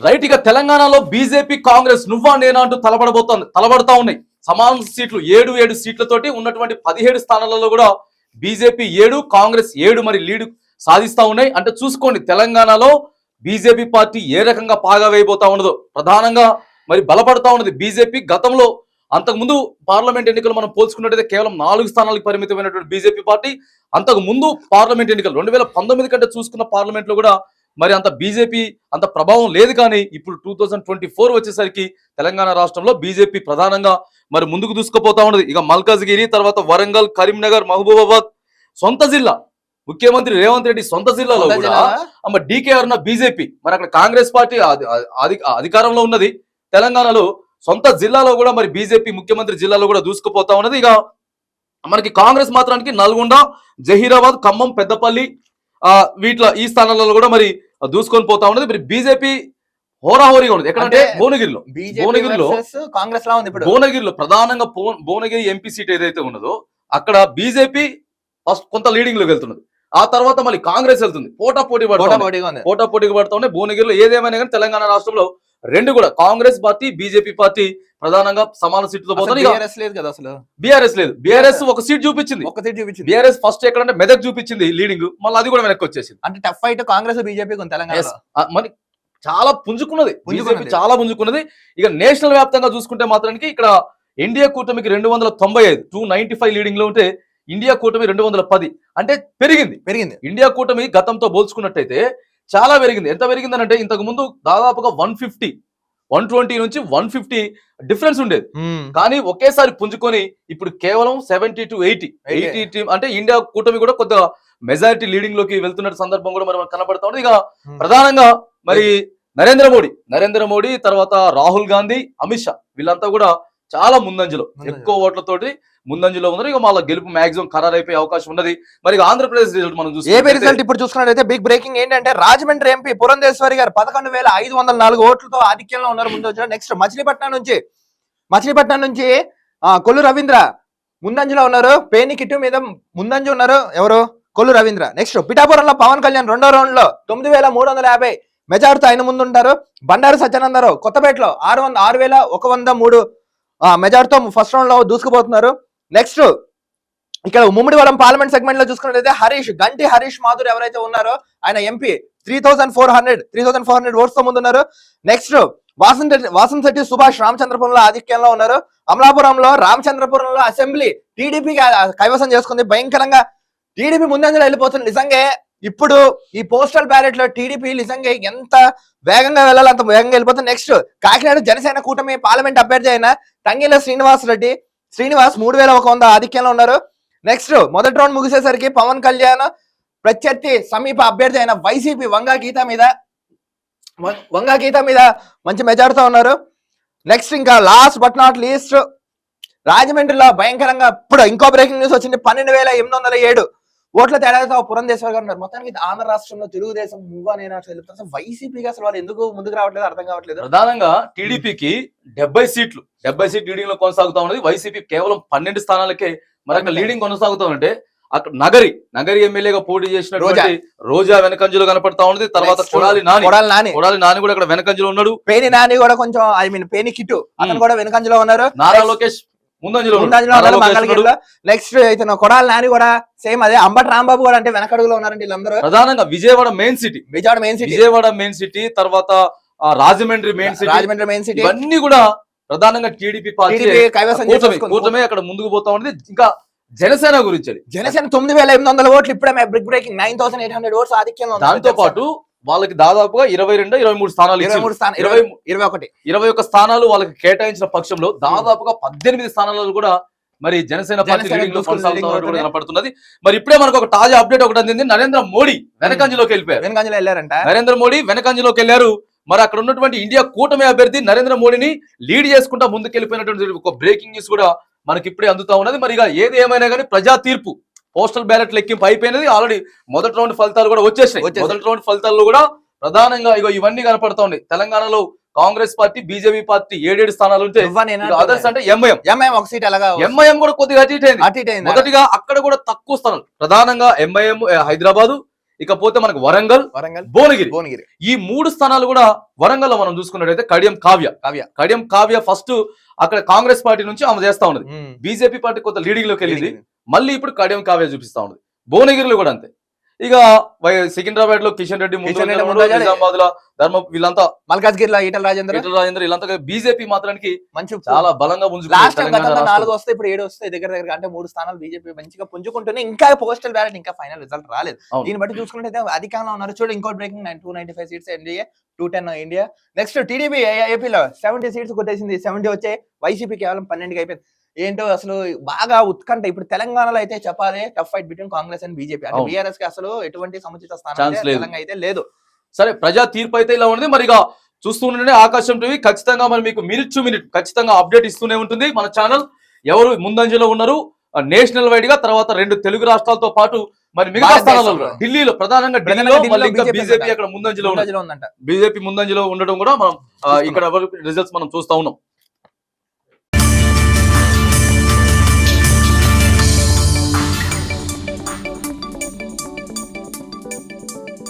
Right ఇక తెలంగాణలో BJP Congress నువ్వా నేనా అంటూ తలబడబోతోంది తలబడతా ఉన్నాయి. సమాన సీట్లు ఏడు ఏడు సీట్లతోటి ఉన్నటువంటి పదిహేడు స్థానాలలో కూడా బీజేపీ ఏడు కాంగ్రెస్ ఏడు మరి లీడ్ సాధిస్తా ఉన్నాయి. అంటే చూసుకోండి తెలంగాణలో బీజేపీ పార్టీ ఏ రకంగా పాగా వేయబోతా ఉన్నదో. ప్రధానంగా మరి బలపడతా ఉన్నది బీజేపీ. గతంలో అంతకుముందు పార్లమెంట్ ఎన్నికలు మనం పోల్చుకున్నట్టయితే కేవలం నాలుగు స్థానాలకు పరిమితమైనటువంటి బీజేపీ పార్టీ. అంతకు ముందు పార్లమెంట్ ఎన్నికలు రెండు వేల పంతొమ్మిది కంటే చూసుకున్న పార్లమెంట్లో కూడా మరి అంత బీజేపీ అంత ప్రభావం లేదు కానీ ఇప్పుడు టూ థౌజండ్ ట్వంటీ ఫోర్ వచ్చేసరికి తెలంగాణ రాష్ట్రంలో బీజేపీ ప్రధానంగా మరి ముందుకు దూసుకుపోతా ఉన్నది. ఇక మల్కాజ్గిరి తర్వాత వరంగల్ కరీంనగర్ మహబూబాబాద్ సొంత జిల్లా. ముఖ్యమంత్రి రేవంత్ రెడ్డి సొంత జిల్లాలో కూడా? అమ్మ డీకే అరుణ బీజేపీ. మరి అక్కడ కాంగ్రెస్ పార్టీ అధి- అధి- అధికారంలో ఉన్నది. తెలంగాణలో సొంత జిల్లాలో కూడా మరి బీజేపీ ముఖ్యమంత్రి జిల్లాలో కూడా దూసుకుపోతా ఉన్నది. ఇక మనకి కాంగ్రెస్ మాత్రానికి నల్గొండ జహీరాబాద్ ఖమ్మం పెద్దపల్లి వీటిలో ఈ స్థానాలలో కూడా మరి దూసుకొని పోతా ఉన్నది. మరి బీజేపీ హోరాహోరీగా ఉన్నది. ఎక్కడంటే అంటే భువనగిరిలో. భువనగిరిలో కాంగ్రెస్ లా ఉంది ఇప్పుడు. భువనగిరిలో ప్రధానంగా భువ- భువనగిరి ఎంపీ సీట్ ఏదైతే ఉన్నదో అక్కడ బీజేపీ ఫస్ట్ కొంత లీడింగ్లోకి వెళ్తున్నది. ఆ తర్వాత మళ్ళీ కాంగ్రెస్ వెళ్తుంది. పోటా పోటీ ఉంది. పోటా పోటీకి పడుతూ ఉన్నాయి భువనగిరిలో ఏదేమైనా కానీ తెలంగాణ రాష్ట్రంలో రెండు కూడా కాంగ్రెస్ పార్టీ బీజేపీ పార్టీ ప్రధానంగా సమాన సీట్లతో పోతుంది BRS లేదు కదా అసలు? బీఆర్ఎస్ లేదు. బీఆర్ఎస్ ఒక సీట్ చూపించింది. ఒక్క సీట్ చూపించింది. బీఆర్ఎస్ ఫస్ట్ ఎక్కడంటే మెదక్ చూపించింది లీడింగ్ మళ్ళీ అది కూడా వెనక్కి వచ్చేసింది. అంటే tough fight Congress BJP Telangana మరి చాలా పుంజుకున్నది. పుంజుకున్నది. బీజేపీ చాలా పుంజుకున్నది. ఇక నేషనల్ వ్యాప్తంగా చూసుకుంటే మాత్రానికి ఇక్కడ ఇండియా కూటమికి రెండు వందల తొంభై ఐదు టూ నైన్టీ ఫైవ్ లీడింగ్లో ఉంటే ఇండియా కూటమి రెండు వందల పది. అంటే పెరిగింది. పెరిగింది. ఇండియా కూటమి గతంతో పోల్చుకున్నట్టయితే చాలా పెరిగింది. ఎంత పెరిగిందనంటే ఇంతకు ముందు దాదాపుగా వన్ ఫిఫ్టీ వన్ ట్వంటీ నుంచి వన్ ఫిఫ్టీ డిఫరెన్స్ ఉండేది. కానీ ఒకేసారి పుంజుకొని ఇప్పుడు కేవలం seventy to eighty eighty team అంటే ఇండియా కూటమి కూడా కొద్దిగా మెజారిటీ లీడింగ్లోకి వెళ్తున్న సందర్భం కూడా మనకు కనబడతా ఉంది ఇక. ప్రధానంగా మరి నరేంద్ర మోడీ. నరేంద్ర మోడీ తర్వాత రాహుల్ గాంధీ అమిత్ షా వీళ్ళంతా కూడా చాలా ముందంజలో. ముందంజలో. ఎక్కువ ఓట్లతోటి ముందంజలో ఉన్నారు. ఇక వాళ్ళ గెలుపు మాక్సిమం ఖరారు అయిపోయే అవకాశం ఉన్నది. మరి ఇక ఆంధ్రప్రదేశ్ రిజల్ట్ మనం ఏపీ రిజల్ట్ ఇప్పుడు చూసుకున్నట్లయితే బిగ్ బ్రేకింగ్ ఏంటంటే రాజమండ్రి ఎంపీ పురంధేశ్వరి గారు పదకొండు వేల ఐదు వందల నాలుగు ఓట్లతో ఆధిక్యంలో ఉన్నారు ముందు వచ్చిన నెక్స్ట్ మచిలీపట్నం నుంచి. మచిలీపట్నం నుంచి ఆ, కొల్లు రవీంద్ర ముందంజలో ఉన్నారు. పేని కిట్టు మీద ముందంజ ఉన్నారు. ఎవరు? కొల్లు రవీంద్ర. నెక్స్ట్ పిఠాపురంలో పవన్ కళ్యాణ్ రెండో రౌండ్లో తొమ్మిది వేల మూడు వందల యాభై మెజార్టీతో ఆయన ముందు ఉంటారు. బండారు సత్యానందరావు కొత్తపేటలో ఆరు వంద ఆరు వేల ఒక వంద మూడు మెజార్టీతో ఫస్ట్ రౌండ్లో దూసుకుపోతున్నారు. నెక్స్ట్ ఇక్కడ ముమ్మిడివరం పార్లమెంట్ సెగ్మెంట్లో చూసుకున్నట్లయితే హరీష్ గంటి హరీష్ మాధుర్ ఎవరైతే ఉన్నారో ఆయన MP three thousand four hundred three thousand four hundred ఓట్స్తో ముందున్నారు. నెక్స్ట్ వాసన్ రెడ్డి వాసన్ సుభాష్ రామచంద్రపురంలో ఆధిక్యంలో ఉన్నారు. అమలాపురంలో రామచంద్రపురంలో అసెంబ్లీ టీడీపీ కైవసం చేసుకుంది. భయంకరంగా టీడీపీ ముందంజలో వెళ్ళిపోతుంది. నిజంగా ఇప్పుడు ఈ పోస్టల్ బ్యాలెట్లో టీడీపీ నిజంగా ఎంత వేగంగా వెళ్ళాలి అంత వేగంగా వెళ్ళిపోతుంది. నెక్స్ట్ కాకినాడ జనసేన కూటమి పార్లమెంట్ అభ్యర్థి అయిన తంగిల శ్రీనివాస్ రెడ్డి శ్రీనివాస్ మూడు వేల ఒక వంద ఆధిక్యంలో ఉన్నారు. నెక్స్ట్ మొదటి రౌండ్ ముగిసేసరికి పవన్ కళ్యాణ్ ప్రత్యర్థి సమీప అభ్యర్థి అయిన వైసీపీ వంగా గీత మీద వ- వంగా గీత మీద మంచి మెజార్టీతో ఉన్నారు. నెక్స్ట్ ఇంకా లాస్ట్ బట్ నాట్ లీస్ట్ రాజమండ్రిలో భయంకరంగా ఇప్పుడు ఇంకో బ్రేకింగ్ న్యూస్ వచ్చింది. పన్నెండు వేల ఎనిమిది వందల ఏడు. ఓట్ల తేడాతో పురంధేశ్వర్ గారు ఉన్నారు. మొత్తానికి ఆంధ్ర రాష్ట్రంలో తెలుగుదేశం నేను అసలు చెప్తాను. అసలు వైసీపీకి అసలు వాళ్ళు ఎందుకు ముందుకు రావట్లేదు అర్థం కావట్లేదు? ప్రధానంగా టీడీపీకి డెబ్బై సీట్లు డెబ్బై సీట్ లీడింగ్లో కొనసాగుతా ఉన్నది. వైసీపీ కేవలం పన్నెండు స్థానాలకే మరి అక్కడ లీడింగ్ కొనసాగుతా ఉంటే అక్కడ నగరి నగరి ఎమ్మెల్యేగా పోటీ చేసినటువంటి రోజా. వెనకంజలో కనపడతా ఉన్నది. తర్వాత కొడాలి నాని. కొడాలి నాని. కొడాలి నాని కూడా అక్కడ వెనకంజలో ఉన్నాడు. పేని నాని కూడా కొంచెం ఐ మీన్ పేని కిట్టు. అతను. కూడా వెనుకంజలో ఉన్నారు. నారా లోకేష్ ముందంజలో. మంగళగిరిలో నెక్స్ట్ ఇతను కొడాలి నాని కూడా సేమ్ అదే. అంబటి రాంబాబు కూడా అంటే వెనకడుగులో ఉన్నారండి వీళ్ళందరూ. ప్రధానంగా Vijayawada main city. Vijayawada main city. Vijayawada main city తర్వాత Rajahmundry main city. Rajahmundry main city. ఇవన్నీ కూడా ప్రధానంగా టీడీపీ పార్టీ కూటమి అక్కడ ముందుకు పోతా ఉన్నది. ఇంకా జనసేన గురించి. జనసేన తొమ్మిది వేల ఎనిమిది వందల ఓట్లు ఇప్పుడే brick breaking nine thousand eight hundred votes ఆధిక్యంలో. దాంతో పాటు వాళ్ళకి దాదాపుగా ఇరవై రెండు ఇరవై మూడు స్థానాలు ఇరవై. మూడు స్థానం ఇరవై ఇరవై ఒకటి. ఇరవై ఒక్క స్థానాలు వాళ్ళకి కేటాయించిన పక్షంలో దాదాపుగా పద్దెనిమిది స్థానాలలో కూడా మరి జనసేన పార్టీ. కనపడుతున్నది. మరి ఇప్పుడే మనకు ఒక తాజా అప్డేట్ ఒకటి అందింది. నరేంద్ర మోడీ వెనకంజలోకి వెళ్ళిపోయారు. వెనుకంజలో వెళ్ళారంట. నరేంద్ర మోడీ వెనకంజలోకి వెళ్ళారు. మరి అక్కడ ఉన్నటువంటి ఇండియా కూటమి అభ్యర్థి నరేంద్ర మోడీని లీడ్ చేసుకుంటా ముందుకెళ్ళిపోయినటువంటి ఒక బ్రేకింగ్ న్యూస్ కూడా మనకి ఇప్పుడే అందుతా ఉన్నది. మరి ఇక ఏది ఏమైనా కానీ ప్రజా తీర్పు పోస్టల్ బ్యాలెట్ లెక్కింపు అయిపోయినది. ఆల్రెడీ మొదటి రౌండ్ ఫలితాలు కూడా వచ్చేసినాయి. వచ్చేసాయి. మొదటి రౌండ్ ఫలితాల్లో కూడా ప్రధానంగా ఇగో ఇవన్నీ కనపడతా ఉన్నాయి తెలంగాణలో కాంగ్రెస్ పార్టీ బీజేపీ పార్టీ ఏడేడు స్థానాలు ఉంటే అదర్స్ అంటే ఎంఐఎం ఎంఐఎం ఒక సీట్ ఎలాగా ఎంఐఎం కూడా కొద్దిగా అటు ఇటు? మొదటిగా అక్కడ కూడా తక్కువ స్థానాలు. ప్రధానంగా ఎంఐఎం హైదరాబాద్ ఇకపోతే మనకు వరంగల్ వరంగల్ భువనగిరి. భువనగిరి. ఈ మూడు స్థానాలు కూడా వరంగల్లో మనం చూసుకున్నట్టయితే కడియం కావ్య. కావ్య. కడియం కావ్య ఫస్ట్ అక్కడ కాంగ్రెస్ పార్టీ నుంచి ఆమె చేస్తా ఉన్నది. బీజేపీ పార్టీ కొంత లీడింగ్లోకి వెళ్ళింది. మళ్ళీ ఇప్పుడు కడియం కావ్య చూపిస్తా ఉన్నది. భువనగిరిలో కూడా అంతే. ఇక సికింద్రాబాద్లో కిషన్ రెడ్డి నిజామాబాద్లో ధర్మ వీళ్ళంతా మల్కాజ్గిరిలో ఈటల రాజేంద్ర? ఈటల రాజేందర్ వీళ్ళంతా బీజేపీ మాత్రానికి మంచి చాలా బలంగా. నాలుగు వస్తే ఇప్పుడు ఏడు వస్తాయి దగ్గర దగ్గర అంటే మూడు స్థానాలు బీజేపీ మంచిగా పుంజుకుంటూనే ఇంకా పోస్టల్ బ్యాలెట్ ఇంకా ఫైనల్ రిజల్ట్ రాలేదు. దీన్ని బట్టి చూసుకుంటే అధికంగా ఉన్నారు చూడు ఇంకోటి breaking nine two ninety five seats NDA two ten India next TDP ఏపీలో సెవెంటీ సీట్స్ కొట్టేసింది. సెవెంటీ వచ్చే వైసీపీ కేవలం పన్నెండుకి అయిపోయింది. ఏంటో అసలు బాగా ఉత్కంఠ. ఇప్పుడు తెలంగాణలో అయితే చెప్పాలి tough fight between Congress and BJP అంటే. బీఆర్ఎస్కి అసలు ఎటువంటి సముచిత స్థానం అయితే లేదు. తెలంగాణ అయితే లేదు. సరే ప్రజా తీర్పు అయితే ఇలా ఉంది మరి ఇక చూస్తూ ఉండండి ఆకాశం టీవీ. ఖచ్చితంగా మరి మీకు మినిట్ టు మినిట్ ఖచ్చితంగా అప్డేట్ ఇస్తూనే ఉంటుంది మన ఛానల్ ఎవరు ముందంజలో ఉన్నారు? నేషనల్ వైడ్గా తర్వాత రెండు తెలుగు రాష్ట్రాలతో పాటు మరి మిగతా. స్థానాలలో. ఢిల్లీలో ప్రధానంగా ఢిల్లీలో మళ్ళీ ఇంకా బీజేపీ. అక్కడ ముందంజలో ఉందంట. బీజేపీ ముందంజలో ఉండడం కూడా మనం ఇక్కడ రిజల్ట్స్ మనం చూస్తా ఉన్నాం.